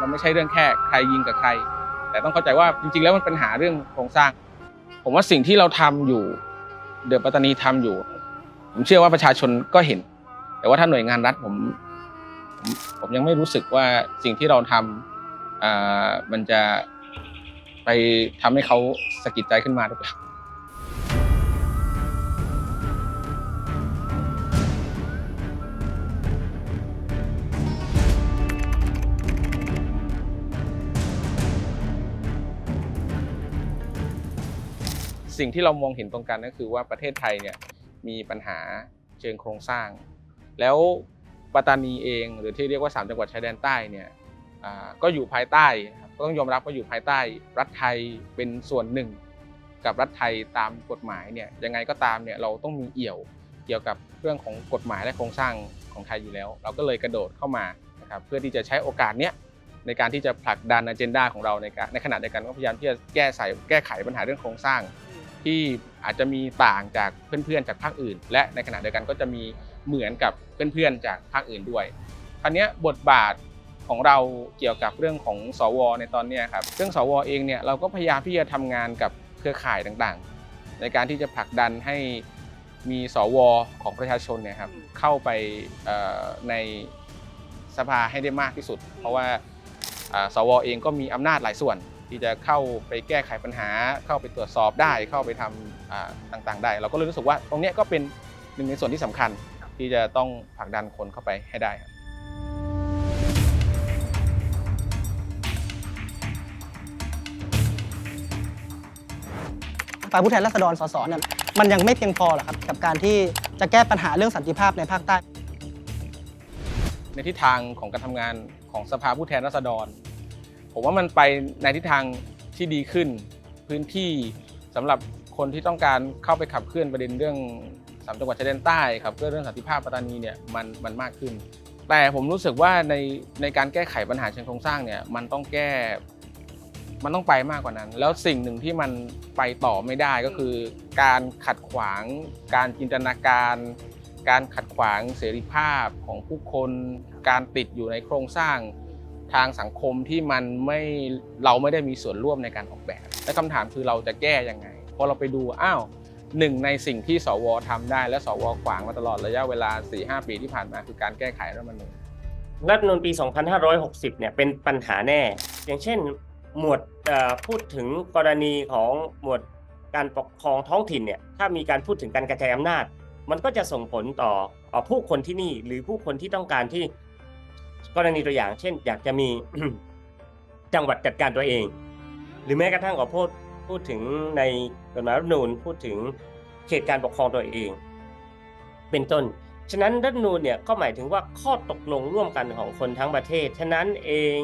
มันไม่ใช่เรื่องแค่ใครยิงกับใคร แต่ต้องเข้าใจว่าจริง ๆ แล้วมันเป็นปัญหาเรื่องโครงสร้าง ผมว่าสิ่งที่เราทำอยู่ เดือปัตตานีทำอยู่ ผมเชื่อว่าประชาชนก็เห็น แต่ว่าถ้าหน่วยงานรัฐผมผมยังไม่รู้สึกว่าสิ่งที่เราทำอ่ามันจะไปทำให้เขาสะกิดใจขึ้นมาหรือเปล่า สิ่งที่เรามองเห็นตรงกันก็คือว่าประเทศไทยเนี่ยมีปัญหาเชิงโครงสร้าง แล้วปัตตานีเองหรือที่เรียกว่าสามจังหวัดชายแดนใต้เนี่ยก็อยู่ภายใต้ก็ต้องยอมรับว่าอยู่ภายใต้ รัฐไทยเป็นส่วนหนึ่ง กับรัฐไทยตามกฎหมายเนี่ยยังไงก็ตามเนี่ยเราต้องมีเอี่ยวเกี่ยวกับเรื่องของกฎหมายและโครงสร้างของไทยอยู่แล้ว เราก็เลยกระโดดเข้ามานะครับเพื่อที่จะใช้โอกาสเนี้ยในการที่จะผลักดันอเจนดาของเราในการในขณะเดียวกันก็พยายามที่จะแก้ไขแก้ไขปัญหาเรื่องโครงสร้าง ที่อาจจะมีต่างจากเพื่อนๆ จากภาคอื่น และในขณะเดียวกันก็จะมีเหมือนกับเพื่อนๆ จากภาคอื่นด้วยคราวเนี้ยบทบาทของเราเกี่ยวกับเรื่องของสว ในตอนเนี้ยครับเรื่องสวเองเนี่ยเราก็พยายามที่จะทำงานกับเครือข่ายต่างๆ ในการที่จะผลักดันให้มีสวของประชาชนเนี่ยครับเข้าไปเอ่อในสภาให้ได้มากที่สุด เพราะว่าอ่าสวเองก็มีอำนาจหลายส่วน ที่จะเข้าไปแก้ไขปัญหา เข้าไปตรวจสอบได้เข้าไปทำอ่าต่างๆ ได้ เราก็เลยรู้สึกว่าตรงเนี้ยก็เป็นหนึ่งในส่วนที่สำคัญ ที่จะต้องผลักดันคนเข้าไปให้ได้ครับฝ่ายผู้แทนราษฎรสสเนี่ยมันยังไม่เพียงพอหรอกครับกับการที่จะแก้ปัญหาเรื่องสันติภาพในภาคใต้ ในทิศทางของการทำงานของสภาผู้แทนราษฎร ผมว่ามันไปในทิศทางที่ดีขึ้น พื้นที่สำหรับคนที่ต้องการเข้าไปขับเคลื่อนประเด็นเรื่องสามจังหวัดชายแดนใต้ครับเรื่องสันติภาพปัตตานีเนี่ยมันมันมากขึ้น แต่ผมรู้สึกว่าในในการแก้ไขปัญหาเชิงโครงสร้างเนี่ยมันต้องแก้ มันต้องไปมากกว่านั้น แล้วสิ่งหนึ่งที่มันไปต่อไม่ได้ก็คือ การขัดขวาง การจินตนาการ การขัดขวางเสรีภาพของผู้คน การติดอยู่ในโครงสร้าง ทางสังคมที่มันไม่เราไม่ได้มีส่วนร่วมในการออกแบบ และคำถามคือเราจะแก้ยังไงพอเราไปดูอ้าวหนึ่งในสิ่งที่สวทำได้ และสวขวางมาตลอดระยะเวลา 4-5 ปีที่ผ่านมาคือการแก้ไขรัฐมนูญรัฐมนูญปี 2560 เนี่ยเป็นปัญหาแน่ อย่างเช่น หมวดพูดถึงกรณีของหมวดการปกครองท้องถิ่นเนี่ยถ้ามีการพูดถึงการกระจายอำนาจ มันก็จะส่งผลต่อผู้คนที่นี่ หรือผู้คนที่ต้องการที่ กรณีตัวอย่าง เช่น อยากจะมีจังหวัดจัดการตัวเอง หรือแม้กระทั่งก็พูดพูดถึงในกฎหมายรัฐนูญพูดถึงเขตการปกครองตัวเอง เป็นต้น ฉะนั้นรัฐนูญเนี่ยก็หมายถึงว่าข้อตกลงร่วมกันของคนทั้งประเทศ ฉะนั้นเอง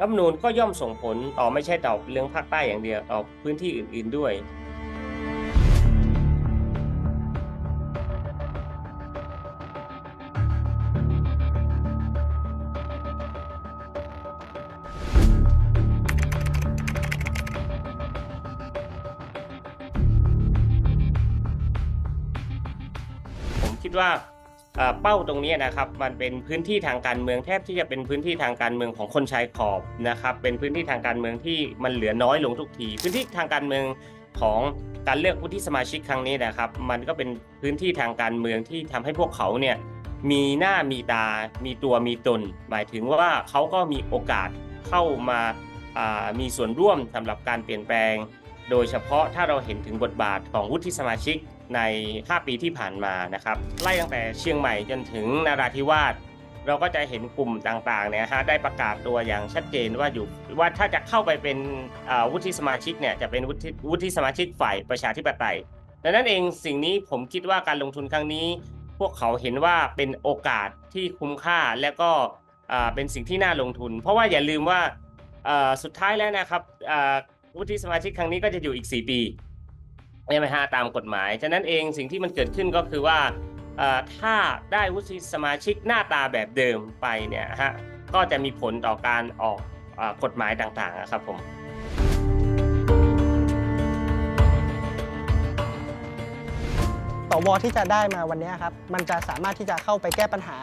รัฐนูญก็ย่อมส่งผลต่อไม่ใช่ต่อเรื่องภาคใต้อย่างเดียวต่อพื้นที่อื่น ๆด้วย คิดว่าเป้าตรงนี้นะครับมันเป็นพื้นที่ทางการเมืองแทบที่จะเป็นพื้นที่ทางการเมืองของคนชายขอบนะครับเป็นพื้นที่ทางการเมืองที่มันเหลือน้อยลงทุกที พื้นที่ทางการเมืองของการเลือกวุฒิสมาชิกครั้งนี้นะครับ มันก็เป็นพื้นที่ทางการเมืองที่ทำให้พวกเขาเนี่ยมีหน้ามีตา มีตัวมีตน หมายถึงว่าเขาก็มีโอกาสเข้ามาามีส่วนร่วมสำหรับการเปลี่ยนแปลง โดยเฉพาะถ้าเราเห็นถึงบทบาทของวุฒิสมาชิก ใน 5 ปีที่ผ่านมานะครับไล่ตั้งแต่เชียงใหม่จนถึงนาราธิวาสเราก็จะเห็นกลุ่มต่างๆเนี่ยฮะได้ประกาศตัวอย่างชัดเจนว่าอยู่ว่าถ้าจะเข้าไปเป็นวุฒิสมาชิกเนี่ยจะเป็นวุฒิวุฒิสมาชิกฝ่ายประชาธิปไตยดังนั้นเองสิ่งนี้ผมคิดว่าการลงทุนครั้งนี้ พวกเขาเห็นว่าเป็นโอกาสที่คุ้มค่าและก็เป็นสิ่งที่น่าลงทุน เพราะว่าอย่าลืมว่าสุดท้ายแล้วนะครับวุฒิสมาชิกครั้งนี้ก็จะอยู่อีก 4 ปี ใช่ไหมฮะตามกฎหมาย ฉะนั้นเองสิ่งที่มันเกิดขึ้นก็คือว่าเอ่อถ้าได้วุฒิสมาชิกหน้าตาแบบเดิมไปเนี่ยฮะก็จะมีผลต่อการออกเออกฎหมายต่างๆนะครับผมตวที่จะได้มาวันนี้ครับมันจะสามารถที่จะเข้าไปแก้ปัญหา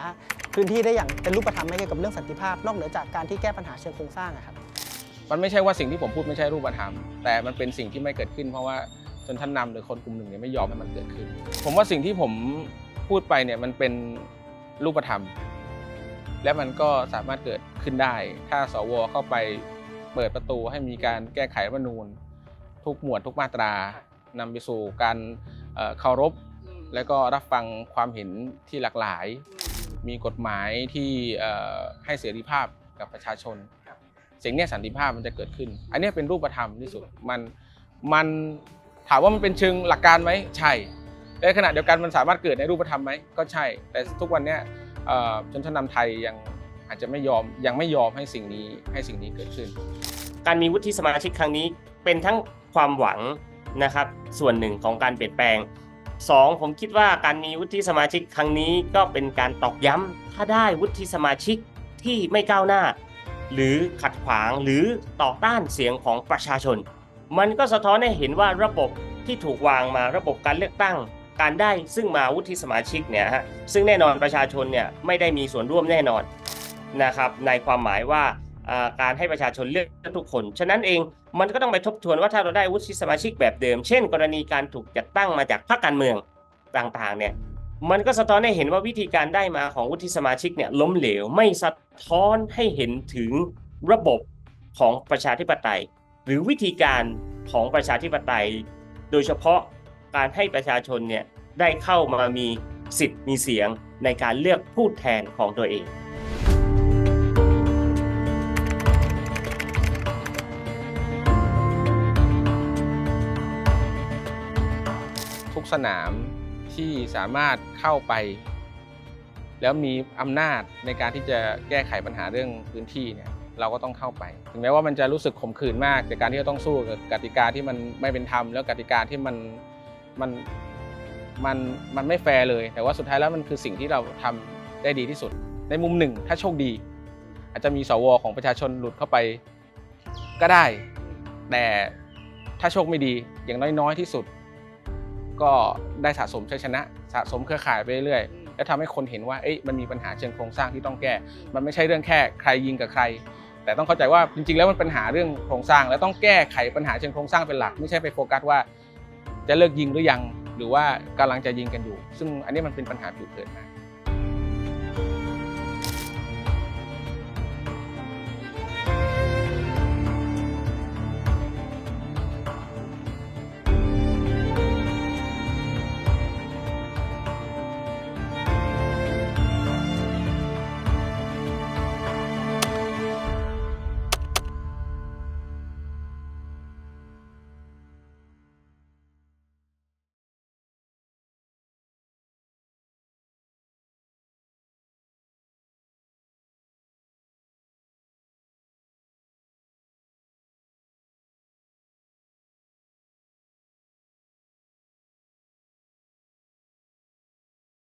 พื้นที่ได้อย่างเป็นรูปธรรมไหมเกี่ยวกับเรื่องสันติภาพ นอกเหนือจากการที่แก้ปัญหาเชิงโครงสร้างอะครับมันไม่ใช่ว่าสิ่งที่ผมพูดไม่ใช่รูปธรรม แต่มันเป็นสิ่งที่ไม่เกิดขึ้นเพราะว่า ชนชั้นนำหรือคนกลุ่มหนึ่งเนี่ยไม่ยอมให้มันเกิดขึ้น ผมว่าสิ่งที่ผมพูดไปเนี่ยมันเป็นรูปธรรม และมันก็สามารถเกิดขึ้นได้ ถ้าสวเข้าไปเปิดประตูให้มีการแก้ไขรัฐธรรมนูญ ทุกหมวดทุกมาตรานำไปสู่การเอ่อเคารพ และก็รับฟังความเห็นที่หลากหลาย มีกฎหมายที่เอ่อให้เสรีภาพกับประชาชน สิ่งเนี้ยสันติภาพมันจะเกิดขึ้น อันเนี้ยเป็นรูปธรรมที่สุด มัน มัน ถามว่ามันเป็นเชิงหลักการไหมใช่แต่ในขณะเดียวกันมันสามารถเกิดในรูปธรรมไหมก็ใช่ แต่ทุกวันนี้ชนชั้นนำไทยยังอาจจะไม่ยอมยังไม่ยอมให้สิ่งนี้ให้สิ่งนี้เกิดขึ้น การมีวุฒิสมาชิกครั้งนี้เป็นทั้งความหวังนะครับส่วนหนึ่งของการเปลี่ยนแปลงสองผมคิดว่าการมีวุฒิสมาชิกครั้งนี้ก็เป็นการตอกย้ำถ้าได้วุฒิสมาชิกที่ไม่ก้าวหน้า หรือขัดขวางหรือต่อต้านเสียงของประชาชน มันก็สะท้อนให้เห็นว่าระบบที่ถูกวางมาระบบการเลือกตั้ง การได้ซึ่งมาวุฒิสมาชิกเนี่ยฮะซึ่งแน่นอนประชาชนเนี่ยไม่ได้มีส่วนร่วมแน่นอนนะครับในความหมายว่าการให้ประชาชนเลือกทุกคน ฉะนั้นเองมันก็ต้องไปทบทวนว่าถ้าเราได้วุฒิสมาชิกแบบเดิม เช่น กรณีการถูกจัดตั้งมาจากพรรคการเมืองต่างๆเนี่ยมันก็สะท้อนให้เห็นว่าวิธีการได้มาของวุฒิสมาชิกเนี่ยล้มเหลวไม่สะท้อนให้เห็นถึงระบบของประชาธิปไตย หรือวิธีการของประชาธิปไตย โดยเฉพาะการให้ประชาชนเนี่ยได้เข้ามามีสิทธิ์มีเสียงในการเลือกผู้แทนของตัวเองทุกสนามที่สามารถเข้าไป แล้วมีอำนาจในการที่จะแก้ไขปัญหาเรื่องพื้นที่เนี่ย เราก็ต้องเข้าไป ถึงแม้ว่ามันจะรู้สึกขมขื่นมากในการที่จะต้องสู้กับกติกาที่มันไม่เป็นธรรมแล้วกติกาที่มันมันมันมันไม่แฟร์เลย แต่ว่าสุดท้ายแล้วมันคือสิ่งที่เราทำได้ดีที่สุด ในมุมหนึ่ง ถ้าโชคดี อาจจะมีสวของประชาชนหลุดเข้าไปก็ได้ แต่ถ้าโชคไม่ดีอย่างน้อยๆที่สุด ก็ได้สะสมชัยชนะ สะสมเครือข่ายไปเรื่อยๆและทำให้คนเห็นว่าเอ้ยมันมีปัญหาเชิงโครงสร้างที่ต้องแก้ มันไม่ใช่เรื่องแค่ใครยิงกับใคร แต่ต้องเข้าใจว่าจริง ๆ แล้วมันปัญหาเรื่องโครงสร้าง และต้องแก้ไขปัญหาเชิงโครงสร้างเป็นหลัก ไม่ใช่ไปโฟกัสว่า จะเลิกยิงหรือยัง หรือว่ากำลังจะยิงกันอยู่ ซึ่งอันนี้มันเป็นปัญหาผิวเผินมาก